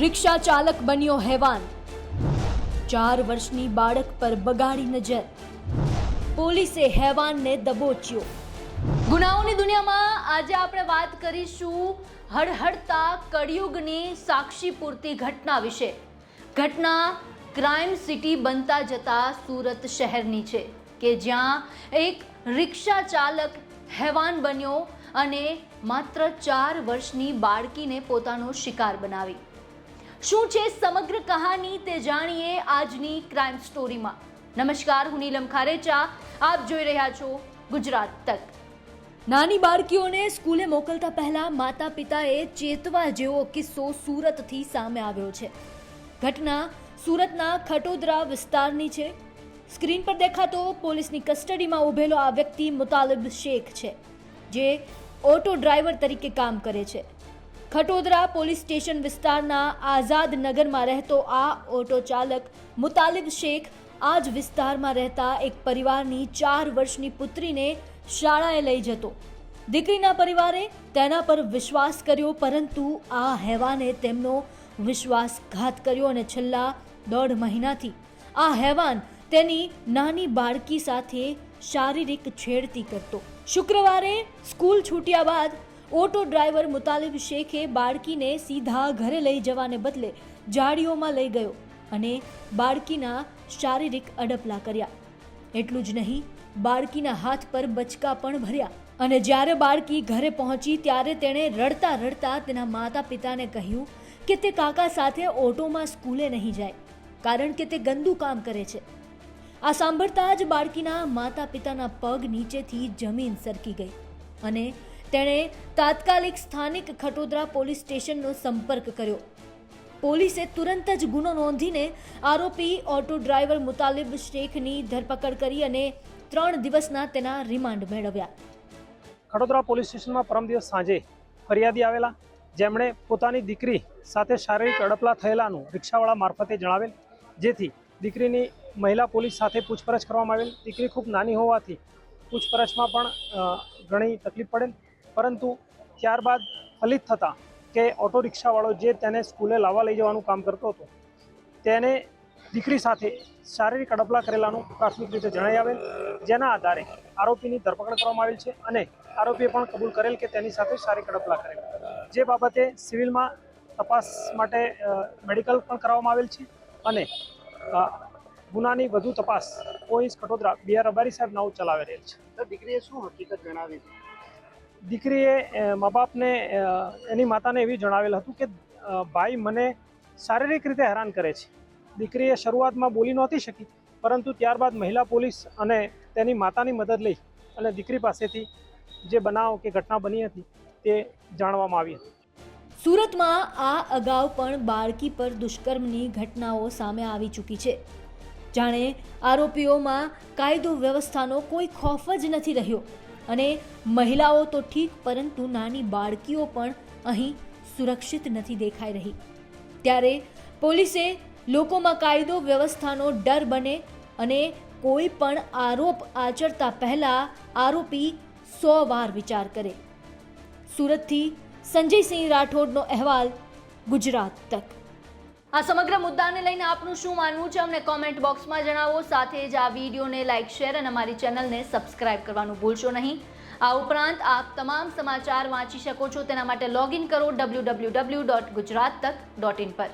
રિક્ષા ચાલક બન્યો હેવાન. ચાર વર્ષની બાળક પર બગાડી નજર. પોલીસે હેવાનને દબોચ્યો. ગુનાઓની દુનિયામાં આજે આપણે વાત કરીશું હળહળતા કળિયુગની સાક્ષી પૂરતી ઘટના વિશે. ઘટના ક્રાઇમ સિટી બનતા જતા સુરત શહેરની છે, કે જ્યાં એક રિક્ષા ચાલક હેવાન બન્યો અને માત્ર ચાર વર્ષની બાળકીને પોતાનો શિકાર બનાવી. શું છે સમગ્ર કહાની તે જાણીએ આજની ક્રાઇમ સ્ટોરીમાં નમસ્કાર, હું નીલમ ખારેચા. આપ જોઈ રહ્યા છો ગુજરાત તક. નાની બાળકીઓને સ્કૂલે મોકલતા પહેલા માતા પિતાએ ચેતવા જેવો કિસ્સો સુરતથી સામે આવ્યો છે. ઘટના સુરતના ખટોદરા વિસ્તારની છે. સ્ક્રીન પર દેખાતો પોલીસની કસ્ટડીમાં ઊભેલો આ વ્યક્તિ મુતાલિબ શેખ છે, જે ઓટો ડ્રાઈવર તરીકે કામ કરે છે. ખટોદરા પોલીસ સ્ટેશન વિસ્તારના આઝાદ નગરમાં રહેતો આ ઓટો ચાલક મુતાલિબ શેખ આ જ વિસ્તારમાં રહેતા એક પરિવારની ચાર વર્ષની પુત્રીને શાળાએ લઈ જતો. દીકરીના પરિવારે તેના પર વિશ્વાસ કર્યો, પરંતુ આ હેવાને તેમનો વિશ્વાસઘાત કર્યો અને છેલ્લા દોઢ મહિનાથી આ હેવાન તેની નાની બાળકી સાથે શારીરિક છેડતી કરતો. શુક્રવારે સ્કૂલ છૂટ્યા બાદ ઓટો ડ્રાઈવર મુતાલિબ શેખે બાળકીને સીધા ઘરે લઈ જવાને બદલે જાડીઓમાં લઈ ગયો અને બાળકીના શારીરિક અડપલા કર્યા. એટલું જ નહીં, બાળકીના હાથ પર બચકા પણ ભર્યા અને જ્યારે બાળકી ઘરે પહોંચી ત્યારે તેણે રડતા રડતા તેના માતા પિતાને કહ્યું કે તે કાકા સાથે ઓટોમાં સ્કૂલે નહીં જાય, કારણ કે તે ગંદુ કામ કરે છે. આ સાંભળતા જ બાળકીના માતા પિતાના પગ નીચેથી જમીન સરકી ગઈ અને તેણે તાત્કાલિક સ્થાનિક ખટોદરા પોલીસ સ્ટેશનનો સંપર્ક કર્યો. પોલીસે તુરંત જ ગુનો નોંધીને આરોપી, ઓટો ડ્રાઈવર મુતાલિબ શેખની ધરપકડ કરી અને ત્રણ દિવસના તેના રિમાન્ડ મેળવ્યા. ખડોદરા પોલીસ સ્ટેશનમાં પરમ દિવસ સાંજે ફરિયાદી આવેલા. જેમણે પોતાની દીકરી સાથે શારીરિક અડપલા થયેલાનું રિક્ષાવાળા મારફતે જણાવેલ, જેથી દીકરીની મહિલા પોલીસ સાથે પૂછપરછ કરવામાં આવેલ. દીકરી ખૂબ નાની હોવાથી પૂછપરછમાં પણ ઘણી તકલીફ પડેલ. પરંતુ ત્યારબાદ ફલિત થતાં કે ઓટો રિક્ષાવાળો જે તેને સ્કૂલે લાવવા લઈ જવાનું કામ કરતો હતો, તેને દીકરી સાથે શારીરિક અડપલા કરેલાનું પ્રાથમિક રીતે જણાઈ આવેલ, જેના આધારે આરોપીની ધરપકડ કરવામાં આવેલ છે અને આરોપીએ પણ કબૂલ કરેલ કે તેની સાથે શારીરિક અડપલા કરેલ. જે બાબતે સિવિલમાં તપાસ માટે મેડિકલ પણ કરવામાં આવેલ છે અને ગુનાની વધુ તપાસ પોલીસ કટોદરા બિહાર રબારી સાહેબ નાવ ચલાવી રહેલ છે. દીકરીએ શું હકીકત જણાવી? દીકરીએ મા બાપને એની માતાને એવી જણાવેલ હતું કે ભાઈ, મને શારીરિક રીતે હેરાન કરે છે. દીકરીએ શરૂઆતમાં બોલી નહોતી શકી, પરંતુ ત્યારબાદ મહિલા પોલીસ અને તેની માતાની મદદ લઈ અને દીકરી પાસેથી જે બનાવ કે ઘટના બની હતી તે જાણવામાં આવી હતી. સુરતમાં આ અગાઉ પણ બાળકી પર દુષ્કર્મની ઘટનાઓ સામે આવી ચૂકી છે. જાણે આરોપીઓમાં કાયદો વ્યવસ્થાનો કોઈ ખોફ જ નથી રહ્યો. અને મહિલાઓ તો ઠીક, પરંતુ નાની બાળકીઓ પણ અહીં સુરક્ષિત નથી દેખાઈ રહી. ત્યારે પોલીસે લોકોમાં કાયદો વ્યવસ્થાનો ડર બને અને કોઈ પણ આરોપ આચરતા પહેલા આરોપી સો વાર વિચાર કરે. સુરતથી સંજયસિંહ રાઠોડનો અહેવાલ ગુજરાત તક. આ સમગ્ર મુદ્દાને લઈને આપનું શું માનવું છે અમને કોમેન્ટ બોક્સમાં જણાવો. સાથે જ આ વિડીયોને લાઇક શેર અને અમારી ચેનલને સબસ્ક્રાઇબ કરવાનું ભૂલશો નહીં. આ ઉપરાંત આપ તમામ સમાચાર વાંચી શકો છો. તેના માટે લોગિન કરો W W W dot Gujarat Tak dot in પર.